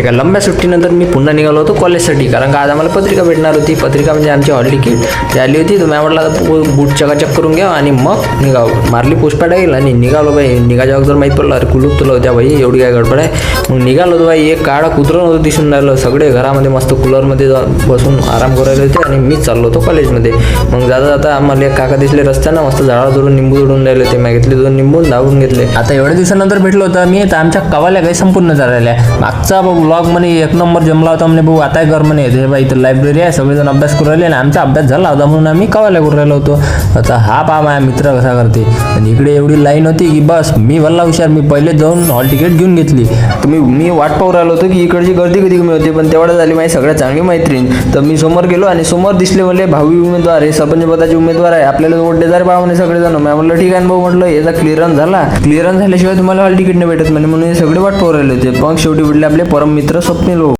एका लंब्या सुट्टीनंतर मी पुन्हा निघालो होतो कॉलेजसाठी. कारण का आज आम्हाला पत्रिका भेटणार होती. पत्रिका म्हणजे आमची हॉल तिकीट जी आली होती. तर मी म्हटलं बूट चकाचक करून घ्या आणि मग निघाव. मारली पुष्पा येईल आणि निघालो बाई. निघाच्या अगोदर माहीत पडलं अरे कुलूप तुला होत्या बाई एवढी काय गडबड आहे? मग निघालो होतो बाई. एक काळा कुत्रं नव्हतं दिसून राहिलं. सगळे घरामध्ये मस्त कूलरमध्ये जा बसून आराम करायला होते आणि मीच चाललो होतो कॉलेजमध्ये. मग जाता जाता आम्हाला एक काका दिसले रस्त्यानं. मस्त झाडा धरून निंबू जोडून राहिले होते. मग घेतले दोन निंबू धावून घेतले. आता एवढ्या दिवसानंतर भेटलो होतं. मी तर आमच्या कवाल्या काही संपूर्ण झालेल्या. मागचा ब्लॉग म्हणे एक नंबर जमला होता म्हणे भाऊ आता कर म्हणे. ते बाई इथं लायब्ररी आहे सगळेजण अभ्यास करू राहिले आणि आमचा अभ्यास झाला होता म्हणून आम्ही कवाल्या करू राहिलो होतो. आता हा पा माझ्या मित्र कसा करते. आणि इकडे एवढी लाईन होती की बस मी भल्ला हुशार मी पहिले जाऊन हॉल तिकीट घेऊन घेतली. तर मी मी वाट पाहू राहिलो होतो की इकडची गर्दी कधी कमी होती पण तेवढं झाली माझी सगळ्यात चांगली मैत्रीण. तर मी समोर गेलो आणि समोर दिसले म्हणले भावी उमेदवार हे सरपंच पदाचे उमेदवार आहे आपल्याला वोट देणार बा म्हणे सगळेजण. मी म्हणलं ठीक आहे. ना भाऊ म्हटलं याचा क्लिअरन्स झाला. क्लिअरन्स झाल्याशिवाय तुम्हाला हॉल तिकीट नाही भेटत म्हणे म्हणून हे सगळे वाट पाहू राहिले होते. मग शेवटी भेटले आपले परम मित्र स्वप्नील भाऊ.